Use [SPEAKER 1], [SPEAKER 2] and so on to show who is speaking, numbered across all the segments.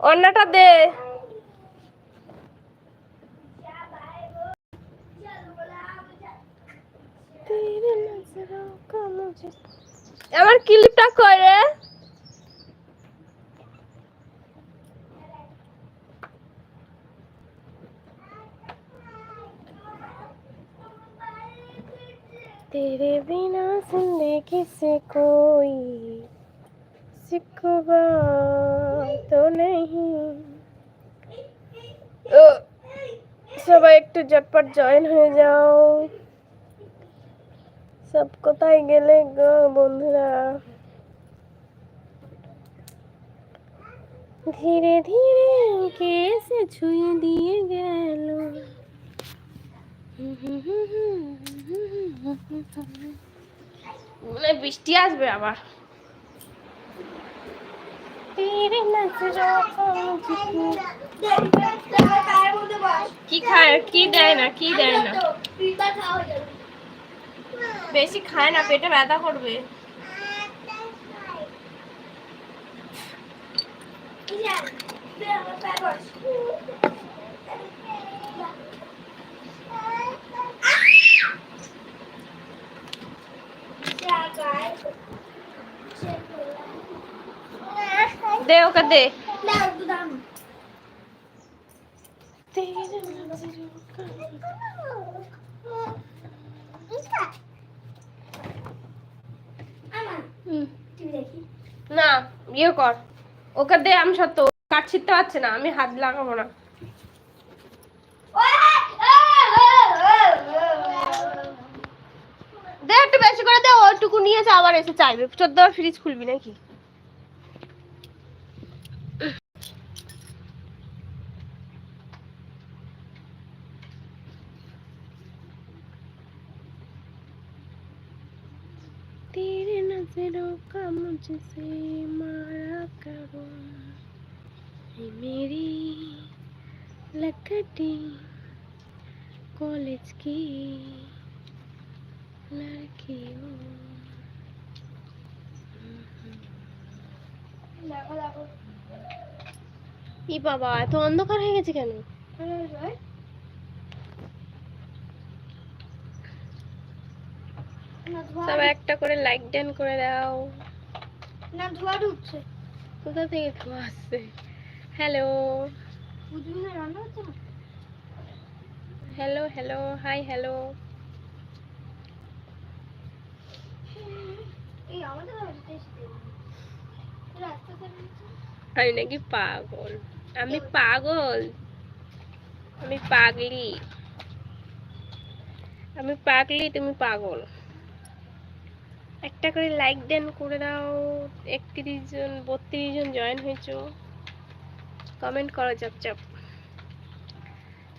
[SPEAKER 1] অন্যটা দে আমার ক্লিপটা করে तेरे बिना जिंदगी से कोई सिकवा तो नहीं ও, সবাই একটু ঝটপট জয়েন হয়ে যাও সব কোথায় গেলে গো বন্ধুরা ধীরে ধীরে কেসে ছুঁয়ে দিয়ে গেল মানে বৃষ্টি আসবে আবার তেরে নজরোं को কি খায়? কি দেয় না? কি দেয় না? বেশি খায় না পেটে ব্যথা করবে। দে ওকে দে। না ইয়ে কর। ওকে দে, আমি সত্য কাট ছিটতে পারছে না, আমি হাত লাগাবো না। দে একটু বেশি করে দে ওইটুকু নিয়েছে আবার এসে চাইবে। চোদ্দ ফ্রিজ খুলবি নাকি? तेरे नजरों का मुझसे मारा करो ये मेरी लकड़ी कॉलेज की लड़की हो ই বাবা এত অন্ধকার হয়ে গেছে কেন সব একটা করে লাইক ডান করে দাও।
[SPEAKER 2] না ধোয়া ঢুকছে।
[SPEAKER 1] কোথা থেকে ধোঁয়া আসছে?
[SPEAKER 2] Hello. Hello hello hi hello.
[SPEAKER 1] আমি নাকি পাগল। আমি পাগল। আমি পাগলি। আমি পাগলি তুমি পাগল। একটা করে লাইক দেন করে দাও। একত্রিশ জন, বত্রিশ জন জয়েন হয়েছো। কমেন্ট করো চাপ চাপ।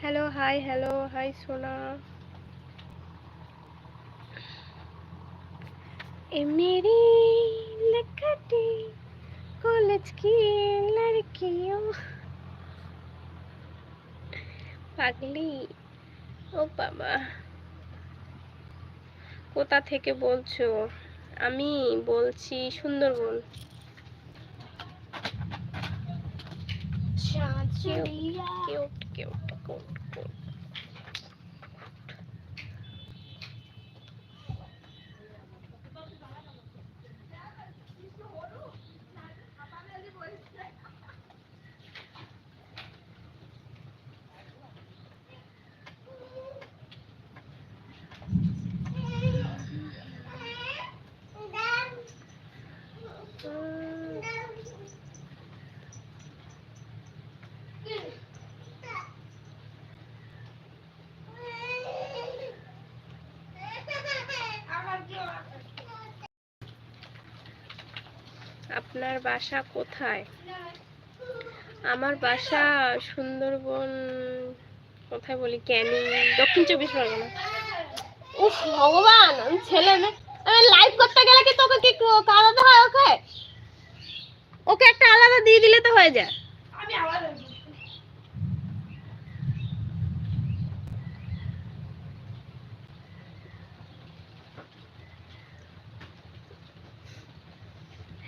[SPEAKER 1] হ্যালো হাই হ্যালো হাই সোনা। এমনি লেখাটি কলেজ কি, লড়কিও। পাগলি, ও বাবা। কোথা থেকে বলছো? আমি বলছি সুন্দরবন।
[SPEAKER 2] কেউ
[SPEAKER 1] কিউট কিউট কিউট আপনার বাসা কোথায়? আমার বাসা সুন্দরবন কোথায় বলি ক্যানিং দক্ষিণ চব্বিশ পরগনা। উফ ভগবান আমি ছেলে লাইভ করতে গেলে কি তোকে কি আলাদা হয় ওকে? ওকে একটা আলাদা দিয়ে দিলে তো হয়ে যায়।
[SPEAKER 2] আমি আবার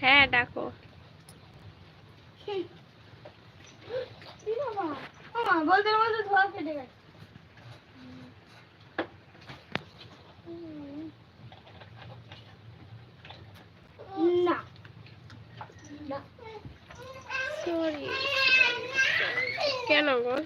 [SPEAKER 1] হ্যাঁ ডাকো
[SPEAKER 2] বলতে বলতে ধোয়া কেটে গেছে না না
[SPEAKER 1] সরি কেন গো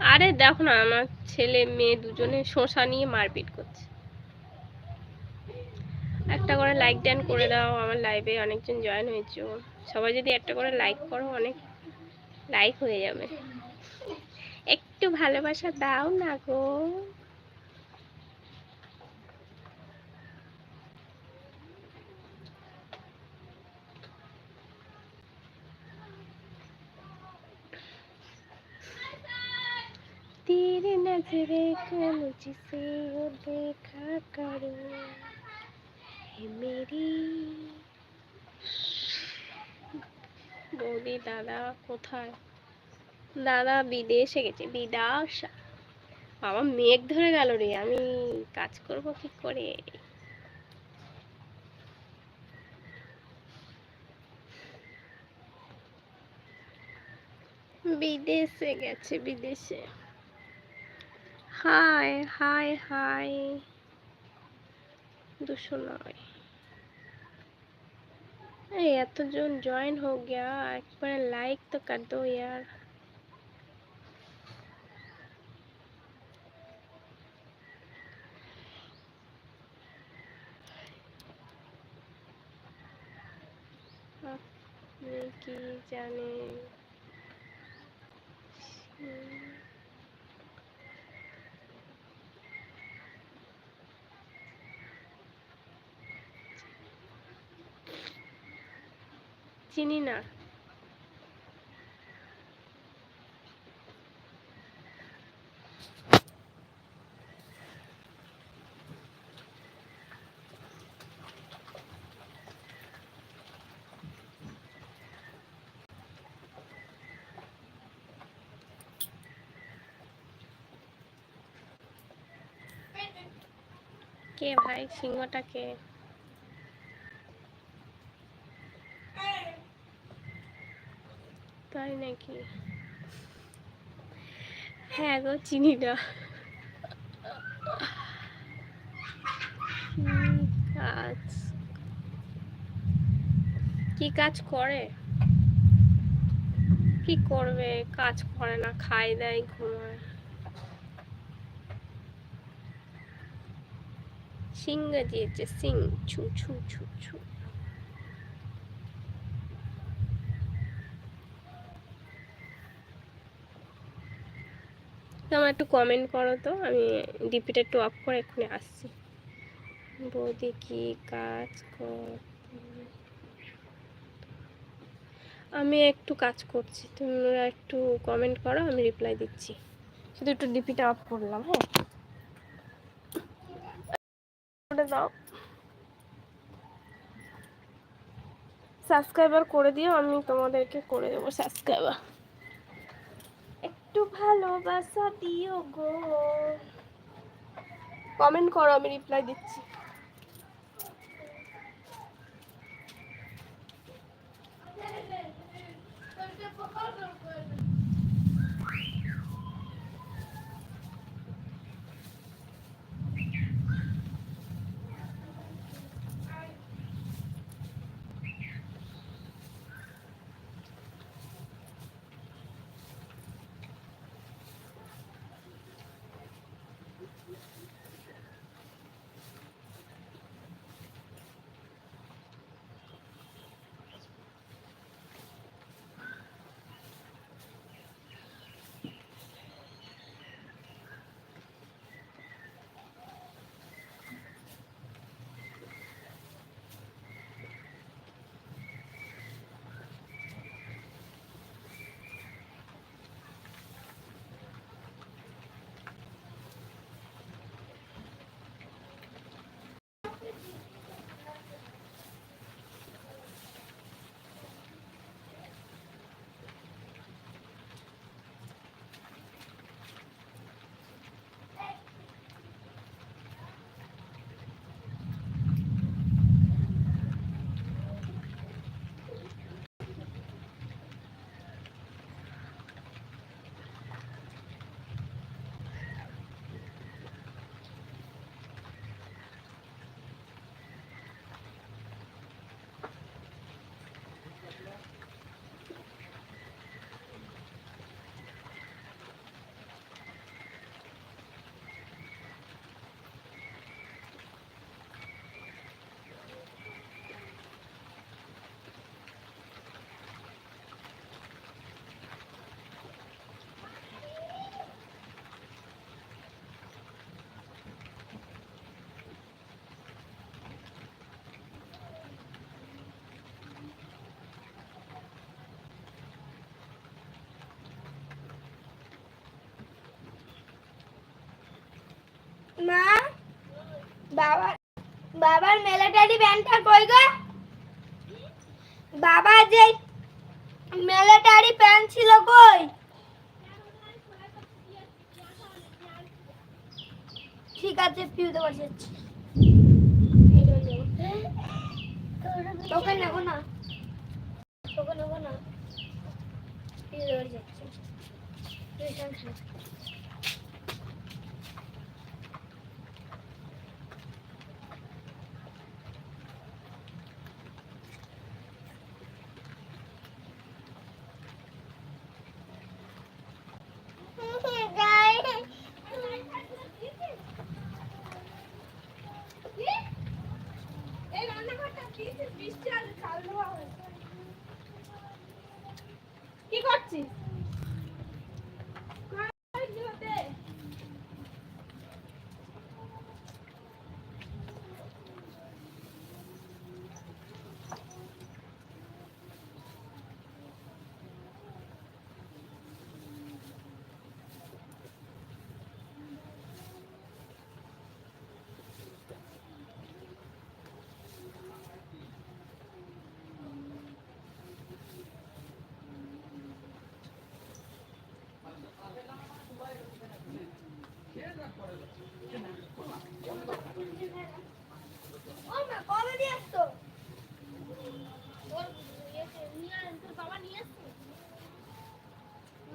[SPEAKER 1] আরে দেখো না, আমার ছেলে মেয়ে দুজনে শোষা নিয়ে মারপিট করছে। একটা করে লাইক ডান করে দাও, আমার লাইভে অনেকজন জয়েন হয়েছে। সবাই যদি একটা করে লাইক করো, অনেক লাইক হয়ে যাবে। একটু ভালোবাসা দাও না গো। तेरे नजरे का मुझसे वो देखा करो है मेरी বৌদি দাদা কোথায় দাদা বিদেশে গেছে বিদাস বাবা মেঘ ধরে গেল রে আমি কাজ করব কি করে বিদেশে গেছে বিদেশে হাই হাই হাই দুশো নয় এই এতজন জয়েন हो गया एक बार लाइक तो कर दो यार আপনি কি চিনি না। কে ভাই? সিংহটা কে? তাই নাকি হ্যাঁ গো, চিনি না কাজ? কি কাজ করে? কি করবে? কাজ করে না খাই দেয়, ঘুমায়। সিংহ দিয়েছে, সিং, ছু ছু ছু ছু। তোমরা একটু কমেন্ট করো তো, আমি ডিপিটা একটু অফ করে এক্ষুনি আসছি। বৌদি কি কাজ আমি একটু কাজ করছি, তোমরা একটু কমেন্ট করো, আমি রিপ্লাই দিচ্ছি। শুধু একটু ডিপিটা অফ করলাম হ্যাঁ? দাও। সাবস্ক্রাইবার করে দিও, আমি তোমাদেরকে করে দেবো সাবস্ক্রাইবার একটু ভালোবাসা দিও গো। কমেন্ট করো আমি রিপ্লাই দিচ্ছি।
[SPEAKER 2] মা, বাবা বাবার মিলিটারি প্যান্টটা কই গো? বাবা, যে মিলিটারি প্যান্ট ছিল কই? ঠিক আছে ফিউতে বসাচ্ছি তোকে নেব না। তোকে নেব না। ফিউতে বসাচ্ছি টিউশন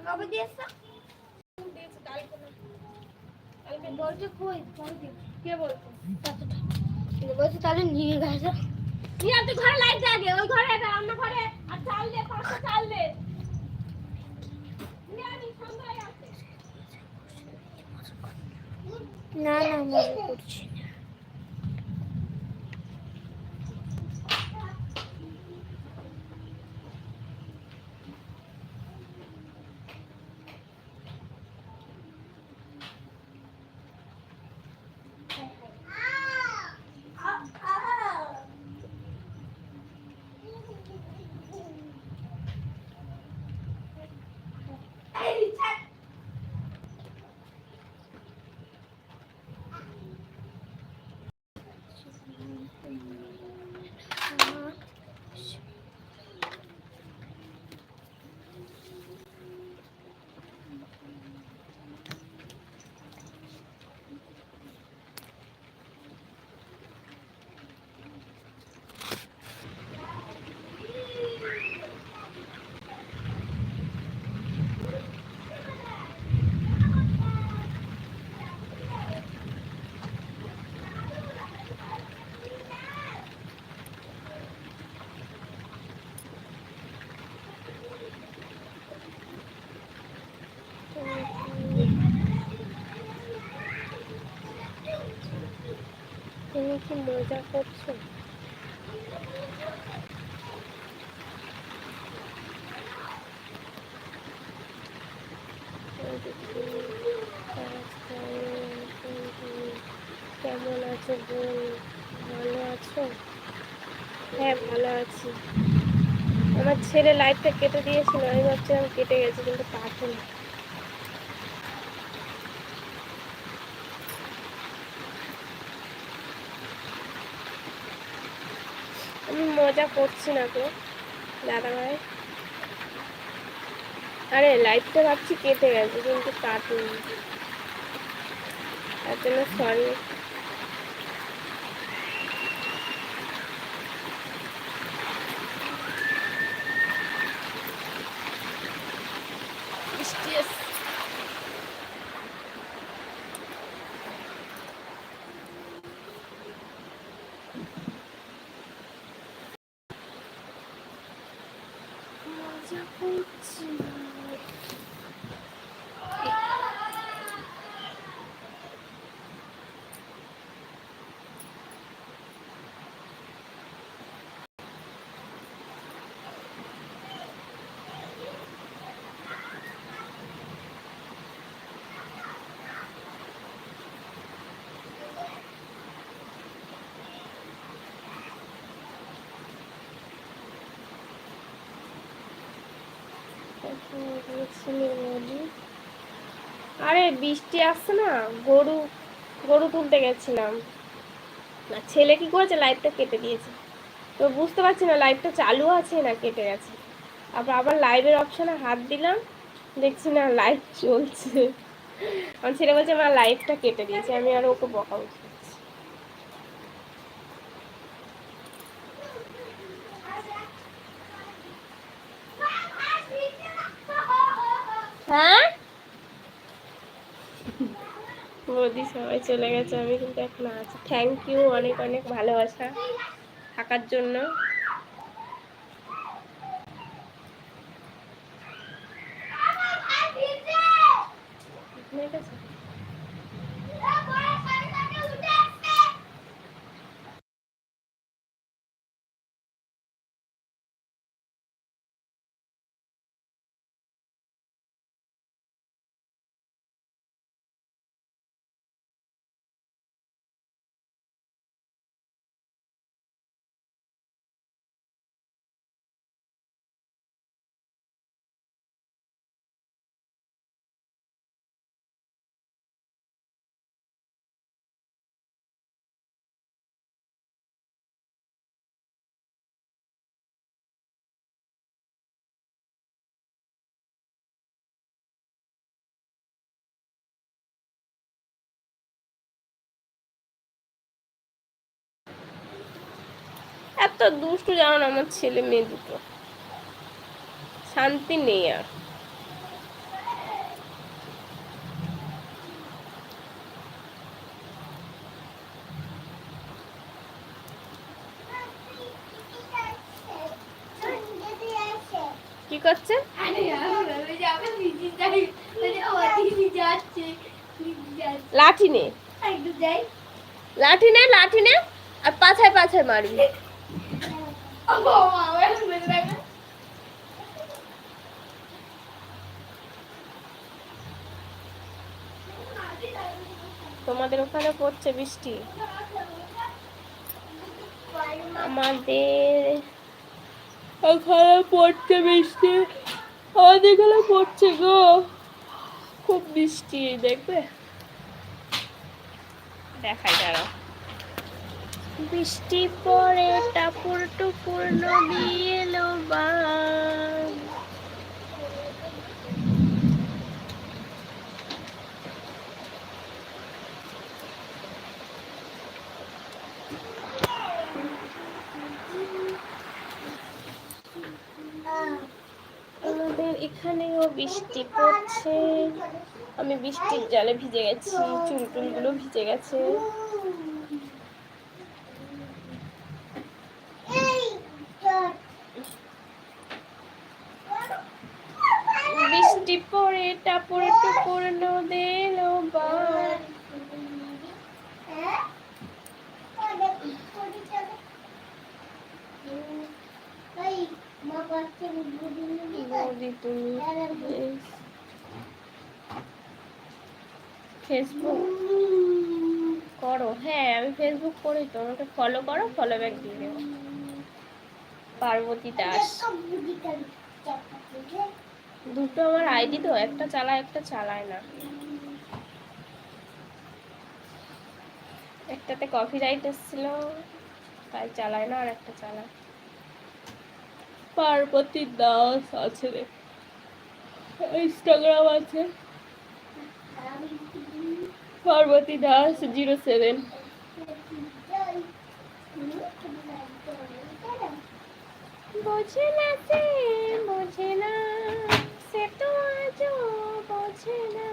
[SPEAKER 2] কবে দিয়ে
[SPEAKER 1] কে বলছো?
[SPEAKER 2] বলছে তাহলে নিয়ে গেছে
[SPEAKER 1] নিয়ে তুই ঘরে লাইট দে ওই ঘরে রান্না ঘরে আর চাল দে পাঁচটা চাল দে নিয়ে আনি সন্ধ্যায় আছে
[SPEAKER 2] না না মজা করছি না
[SPEAKER 1] তুমি কি মজা করছ? কেমন আছো বোন? ভালো আছো? হ্যাঁ ভালো আছি। আমার ছেলে লাইটটা কেটে দিয়েছিল, আমি ভাবছিলাম কেটে গেছে, কিন্তু কাটেনি আমি মজা করছি না তো দাদা ভাই আরে লাইটটা ভাবছি কেটে গেছে, কিন্তু কাটুন। তার জন্য সরি বৃষ্টি এসছে। মজা করছি আরে বৃষ্টি আসছে না, গরু গরু তুলতে গেছিলাম। না, ছেলে কি করেছে? লাইটটা কেটে দিয়েছে। তো বুঝতে পারছি না, লাইটটা চালু আছে না কেটে গেছে। তারপর আবার লাইভের অপশানে হাত দিলাম, দেখছি না লাইট চলছে। আমার ছেলে বলছে আমার লাইটটা কেটে দিয়েছে, আমি আর ওকে বকা উঠছি হ্যাঁ বৌদি, সবাই চলে গেছে, আমি কিন্তু এখন আছি। থ্যাংক ইউ অনেক অনেক ভালোবাসা থাকার জন্য। এত দুষ্টু জানো না আমার ছেলে মেয়ে দুটো। শান্তি নেই আর। কি করছে? লাঠি নে। লাঠি নে লাঠি নে আর পাছায় পাছায় মারবি। তোমাদের ওখানে পড়ছে বৃষ্টি? আমাদের ওখানে পড়ছে বৃষ্টি। আমাদের এখানে পড়ছে গো। খুব বৃষ্টি, দেখবে? দেখাই, দাঁড়াও। বৃষ্টি পড়ে, টাপুর টুপুর নদী এলো আমাদের এখানেও বৃষ্টি পড়ছে। আমি বৃষ্টির জলে ভিজে গেছি, চুল টুলগুলো ভিজে গেছে বৃষ্টি পড়ে টাপুর টুপুর নদে এলো বান বৌদি তুমি ফেসবুক করো। হ্যাঁ আমি ফেসবুক করি তো আমাকে ফলো করো ফলো ব্যাক দিয়ে দেবো। পার্বতী দাস দুটো আমার আইডি তো, একটা চালায় একটা চালায় না। একটাতে কপি রাইট এসেছিল, তাই চালায় না, আর একটা চালায়। পার্বতী দাস আছে রে। ইনস্টাগ্রাম আছে। পার্বতী দাস জিরো সেভেন বোঝে না সে, বোঝে না। সে তো আজও বোঝে না।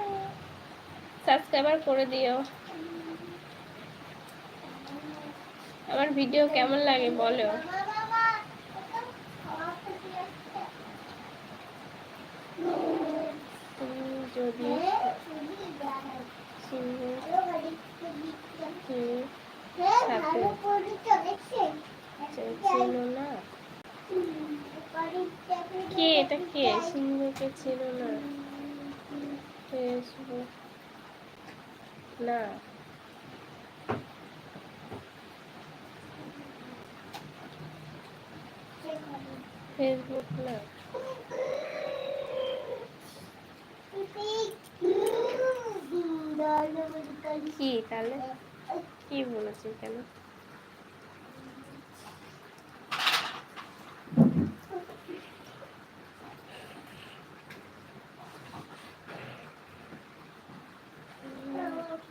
[SPEAKER 1] সাবস্ক্রাইবার করে দিও। আমার ভিডিও কেমন লাগে বলো তুমি যদি চেনো না কে এটা কে? সিংহকে চেনো না। ফেসবুক। না। ফেসবুক না। কি তাহলে? কি বলেছি কেন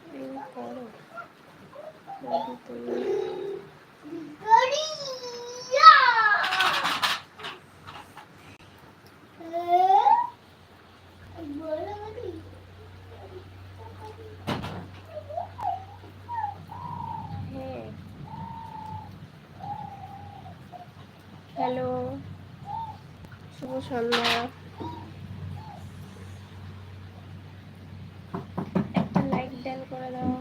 [SPEAKER 1] তুমি করো যদি তুমি হ্যাঁ হ্যালো। শুভ সন্ধ্যা একটা লাইক দেন করে দাও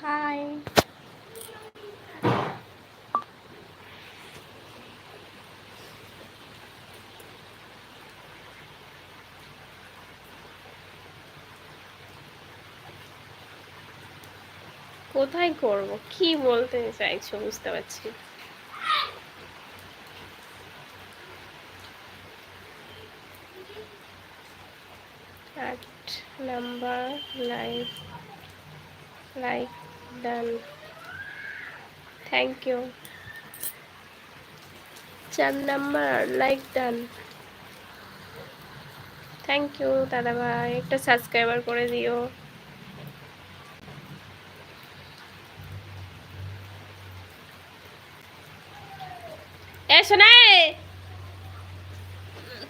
[SPEAKER 1] হাই কোথায় করব? কি বলতে চাইছো বুঝতে পারছি আট number live like done thank you চার number like done thank you দাদা ভাই একটা সাবস্ক্রাইবার করে দিও।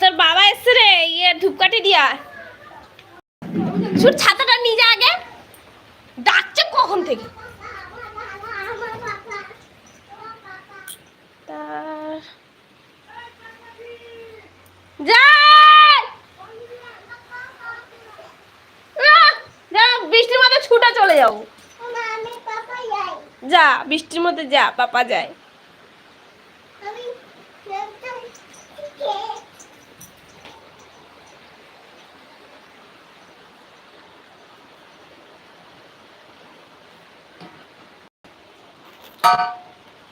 [SPEAKER 1] তোর বাবা এসছে রে ইয়ে ধূপকাঠি দিয়া শুট ছাতাটা নিয়ে যা আগে ডাকছে কখন থেকে! বৃষ্টির মধ্যে ছুটে চলে যাও। যা বৃষ্টির মধ্যে যা পাপা যায়।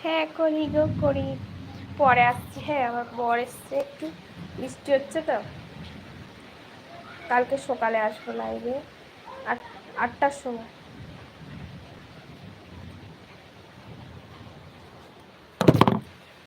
[SPEAKER 1] হ্যাঁ করি গো, করি। পরে আসছি হ্যাঁ আমার বর এসছে একটু। বৃষ্টি হচ্ছে তো। কালকে সকালে আসব লাইভে আট আটটার সময়।